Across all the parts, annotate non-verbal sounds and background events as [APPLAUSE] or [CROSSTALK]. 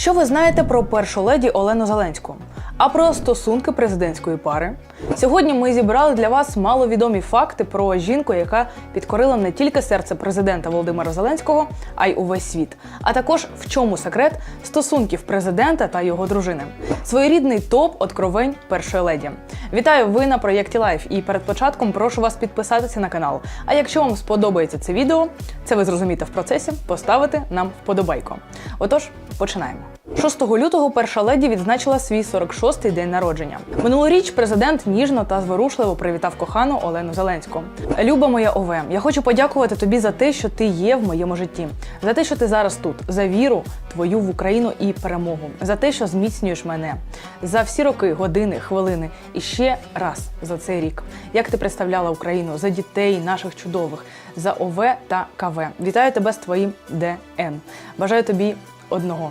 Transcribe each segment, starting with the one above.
Що ви знаєте про першу леді Олену Зеленську? А про стосунки президентської пари? Сьогодні ми зібрали для вас маловідомі факти про жінку, яка підкорила не тільки серце президента Володимира Зеленського, а й увесь світ. А також в чому секрет стосунків президента та його дружини. Своєрідний топ откровень першої леді. Вітаю! Ви на проєкті Лайф. І перед початком прошу вас підписатися на канал. А якщо вам сподобається це відео, це ви зрозумієте в процесі, поставити нам вподобайку. Отож, починаємо. 6 лютого перша леді відзначила свій 46-й день народження. Минулоріч президент ніжно та зворушливо привітав кохану Олену Зеленську. Люба моя Ове, я хочу подякувати тобі за те, що ти є в моєму житті, за те, що ти зараз тут, за віру твою в Україну і перемогу, за те, що зміцнюєш мене, за всі роки, години, хвилини і ще раз за цей рік. Як ти представляла Україну за дітей наших чудових, за ОВ та КВ. Вітаю тебе з твоїм ДН. Бажаю тобі одного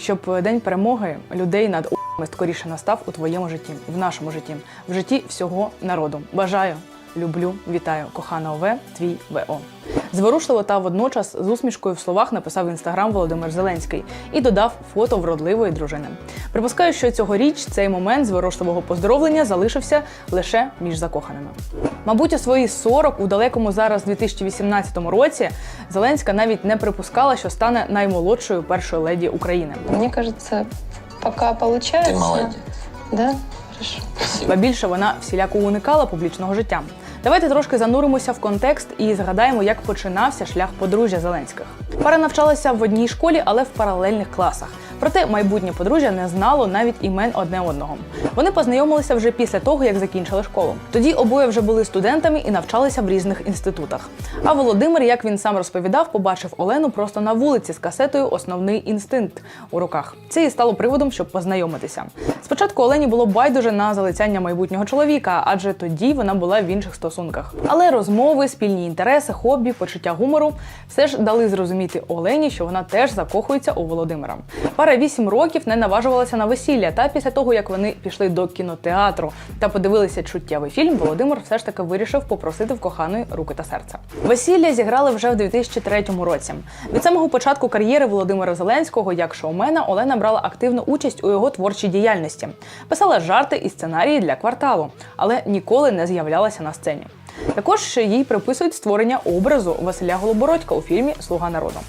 щоб день перемоги людей над скоріше настав у твоєму житті, в нашому житті, в житті всього народу. Бажаю, люблю, вітаю, кохана ОВ, твій ВО. Зворушливо та водночас з усмішкою в словах написав в інстаграм Володимир Зеленський і додав фото вродливої дружини. Припускаю, що цьогоріч цей момент зворушливого поздоровлення залишився лише між закоханими. Мабуть, у свої 40 у далекому зараз 2018 році Зеленська навіть не припускала, що стане наймолодшою першою леді України. Мне кажется, пока получается. Ти молодець. Да? Хорошо. Ба більше вона всіляко уникала публічного життя. Давайте трошки зануримося в контекст і згадаємо, як починався шлях подружжя Зеленських. Пара навчалася в одній школі, але в паралельних класах. Проте майбутнє подружжя не знало навіть імен одне одного. Вони познайомилися вже після того, як закінчили школу. Тоді обоє вже були студентами і навчалися в різних інститутах. А Володимир, як він сам розповідав, побачив Олену просто на вулиці з касетою Основний інстинкт у руках. Це і стало приводом, щоб познайомитися. Спочатку Олені було байдуже на залицяння майбутнього чоловіка, адже тоді вона була в інших стосунках. Але розмови, спільні інтереси, хобі, почуття гумору все ж дали зрозуміти Олені, що вона теж закохується у Володимира. Пара вісім років не наважувалася на весілля. Та після того, як вони пішли до кінотеатру та подивилися чуттєвий фільм, Володимир все ж таки вирішив попросити в коханої руки та серця. Весілля зіграли вже в 2003 році. Від самого початку кар'єри Володимира Зеленського як шоумена Олена брала активну участь у його творчій діяльності, писала жарти і сценарії для кварталу, але ніколи не з'являлася на сцені. Також їй приписують створення образу Василя Голобородька у фільмі Слуга народу.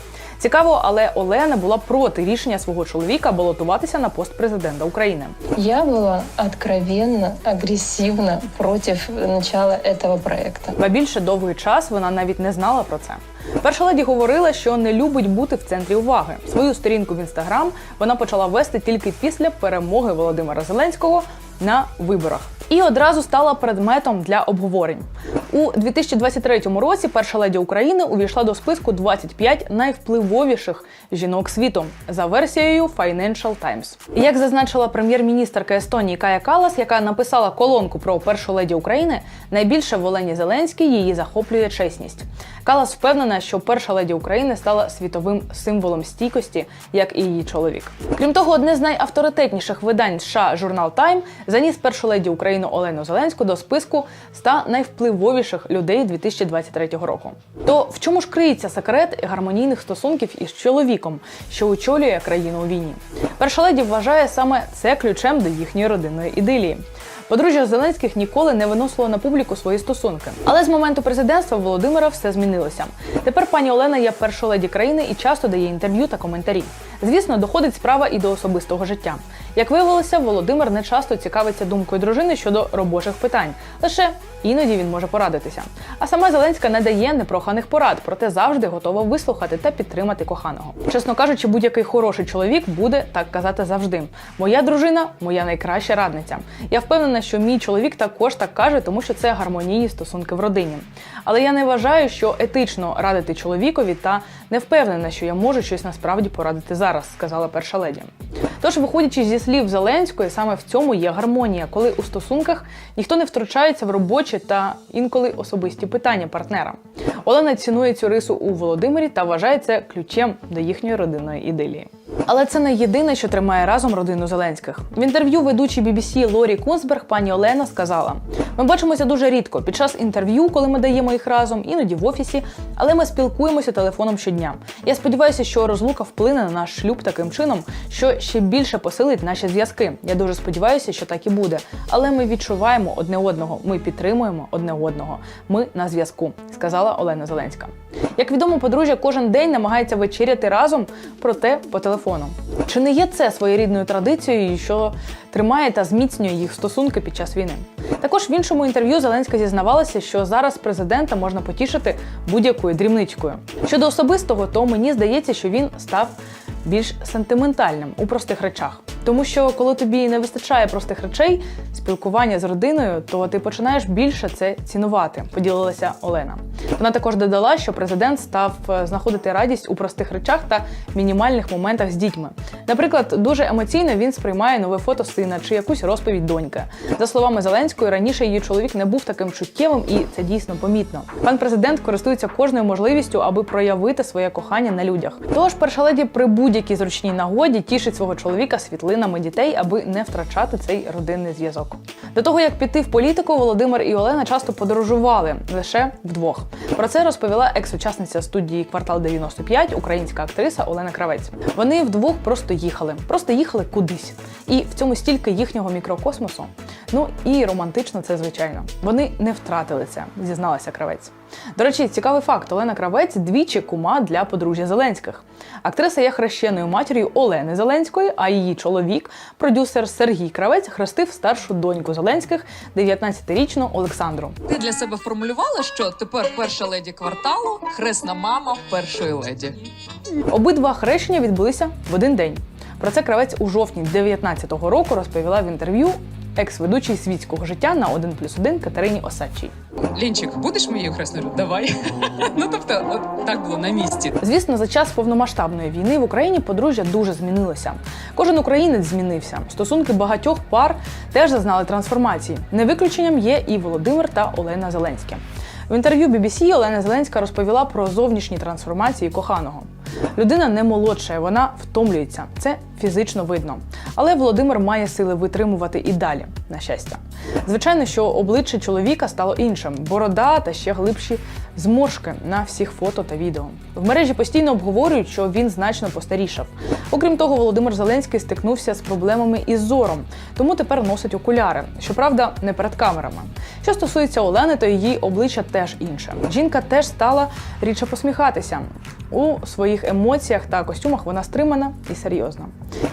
Цікаво, але Олена була проти рішення свого чоловіка балотуватися на пост президента України. Я была откровенно, агрессивно против начала этого проекта. Ба більше довгий час вона навіть не знала про це. Перша леді говорила, що не любить бути в центрі уваги. Свою сторінку в інстаграм вона почала вести тільки після перемоги Володимира Зеленського на виборах. І одразу стала предметом для обговорень. У 2023 році перша леді України увійшла до списку 25 найвпливовіших жінок світу за версією Financial Times. Як зазначила прем'єр-міністерка Естонії Кая Калас, яка написала колонку про першу леді України, найбільше в Олені Зеленській її захоплює чесність. Калас впевнена, що перша леді України стала світовим символом стійкості, як і її чоловік. Крім того, одне з найавторитетніших видань США журнал Time заніс першу леді України Олену Зеленську до списку 100 найвпливовіших людей 2023 року. То в чому ж криється секрет гармонійних стосунків із чоловіком, що очолює країну у війні? Перша леді вважає саме це ключем до їхньої родинної ідилії. Подружжя Зеленських ніколи не виносило на публіку свої стосунки. Але з моменту президентства Володимира все змінилося. Тепер пані Олена є першою леді країни і часто дає інтерв'ю та коментарі. Звісно, доходить справа і до особистого життя. Як виявилося, Володимир не часто цікавиться думкою дружини щодо робочих питань. Лише іноді він може порадитися. А сама Зеленська не дає непроханих порад, проте завжди готова вислухати та підтримати коханого. Чесно кажучи, будь-який хороший чоловік буде так казати завжди. Моя дружина моя найкраща радниця. Я впевнена, що мій чоловік також так каже, тому що це гармонійні стосунки в родині. Але я не вважаю, що етично радити чоловікові та не впевнена, що я можу щось насправді порадити зараз, сказала перша леді. Тож, виходячи зі слів Зеленської, саме в цьому є гармонія, коли у стосунках ніхто не втручається в робочі та інколи особисті питання партнера. Олена цінує цю рису у Володимирі та вважає це ключем до їхньої родинної ідилії. Але це не єдине, що тримає разом родину Зеленських. В інтерв'ю ведучій BBC Лорі Кунсберг пані Олена сказала: Ми бачимося дуже рідко під час інтерв'ю, коли ми даємо їх разом, іноді в офісі, але ми спілкуємося телефоном щодня. Я сподіваюся, що розлука вплине на наш шлюб таким чином, що ще більше посилить наші зв'язки. Я дуже сподіваюся, що так і буде. Але ми відчуваємо одне одного, ми підтримуємо одне одного. Ми на зв'язку, сказала Олена Зеленська. Як відомо, подружжя кожен день намагається вечеряти разом, проте по телефону. Чи не є це своєрідною традицією, що тримає та зміцнює їх стосунки під час війни? Також в іншому інтерв'ю Зеленська зізнавалася, що зараз президента можна потішити будь-якою дрібничкою. Щодо особистого, то мені здається, що він став більш сентиментальним у простих речах. Тому що коли тобі не вистачає простих речей, спілкування з родиною, то ти починаєш більше це цінувати, поділилася Олена. Вона також додала, що президент став е, знаходити радість у простих речах та мінімальних моментах з дітьми. Наприклад, дуже емоційно він сприймає нове фото сина чи якусь розповідь доньки. За словами Зеленської, раніше її чоловік не був таким чуттєвим, і це дійсно помітно. Пан президент користується кожною можливістю, аби проявити своє кохання на людях. Тож перша леді при будь-якій зручній нагоді тішить свого чоловіка світлинами дітей, аби не втрачати цей родинний зв'язок. До того як піти в політику, Володимир і Олена часто подорожували лише вдвох. Про це розповіла екс-учасниця студії Квартал 95, українська актриса Олена Кравець. Вони вдвох просто їхали, просто їхали кудись. І в цьому стільки їхнього мікрокосмосу. Ну і романтично це звичайно. Вони не втратили це, зізналася Кравець. До речі, цікавий факт: Олена Кравець двічі кума для подружжя Зеленських. Актриса є хрещеною матір'ю Олени Зеленської, а її чоловік, продюсер Сергій Кравець, хрестив старшу доньку Зеленських, 19-річну Олександру. Ти для себе формулювала, що тепер перша леді кварталу, хресна мама першої леді. Обидва хрещення відбулися в один день. Про це кравець у жовтні 19-го року розповіла в інтерв'ю екс-ведучій світського життя на 1 плюс 1 Катерині Осадчій. Лінчик, будеш моєю хресною? Давай. [LAUGHS] ну тобто, от так було на місці. Звісно, за час повномасштабної війни в Україні подружжя дуже змінилося. Кожен українець змінився. Стосунки багатьох пар теж зазнали трансформації. Не виключенням є і Володимир та Олена Зеленські. В інтерв'ю BBC Олена Зеленська розповіла про зовнішні трансформації коханого. Людина не молодшає, вона втомлюється. Це фізично видно. Але Володимир має сили витримувати і далі, на щастя. Звичайно, що обличчя чоловіка стало іншим: борода та ще глибші зморшки на всіх фото та відео. В мережі постійно обговорюють, що він значно постарішав. Окрім того, Володимир Зеленський стикнувся з проблемами із зором, тому тепер носить окуляри. Щоправда, не перед камерами. Що стосується Олени, то її обличчя теж інше. Жінка теж стала рідше посміхатися. У своїх емоціях та костюмах вона стримана і серйозна.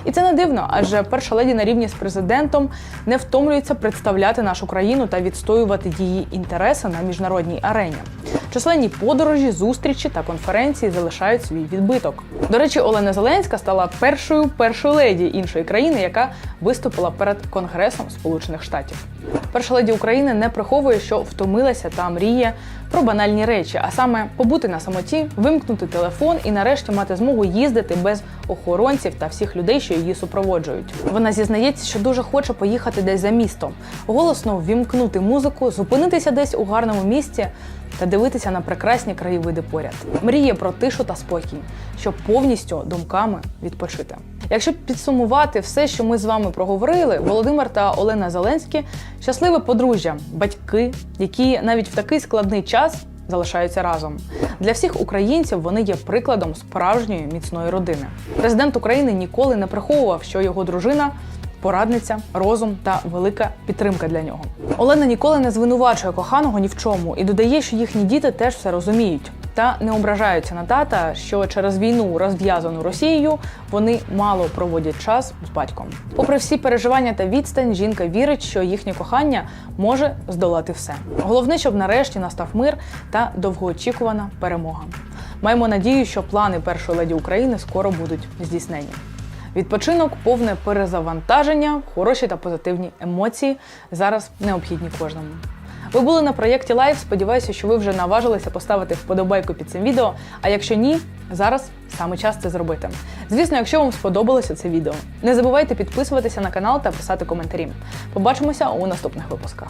І це не дивно, адже перша леді на рівні з президентом не втомлюється представляти нашу країну та відстоювати її інтереси на міжнародній арені. Численні подорожі, зустрічі та конференції залишають свій відбиток. До речі, Олена Зеленська стала першою першою леді іншої країни, яка виступила перед Конгресом Сполучених Штатів. Перша леді України не приховує, що втомилася та мріє про банальні речі, а саме побути на самоті, вимкнути телефон і нарешті мати змогу їздити без охоронців та всіх людей, що її супроводжують. Вона зізнається, що дуже хоче поїхати десь за місто, голосно ввімкнути музику, зупинитися десь у гарному місці та дивитися на прекрасні краєвиди поряд. Мріє про тишу та спокій, щоб повністю думками відпочити. Якщо підсумувати все, що ми з вами проговорили, Володимир та Олена Зеленські щасливе подружжя, батьки, які навіть в такий складний час залишаються разом. Для всіх українців вони є прикладом справжньої міцної родини. Президент України ніколи не приховував, що його дружина. Порадниця, розум та велика підтримка для нього. Олена ніколи не звинувачує коханого ні в чому і додає, що їхні діти теж все розуміють та не ображаються на тата, що через війну, розв'язану Росією, вони мало проводять час з батьком. Попри всі переживання та відстань, жінка вірить, що їхнє кохання може здолати все. Головне, щоб нарешті настав мир та довгоочікувана перемога. Маємо надію, що плани першої леді України скоро будуть здійснені. Відпочинок, повне перезавантаження, хороші та позитивні емоції зараз необхідні кожному. Ви були на проєкті Лайв. Сподіваюся, що ви вже наважилися поставити вподобайку під цим відео. А якщо ні, зараз саме час це зробити. Звісно, якщо вам сподобалося це відео, не забувайте підписуватися на канал та писати коментарі. Побачимося у наступних випусках.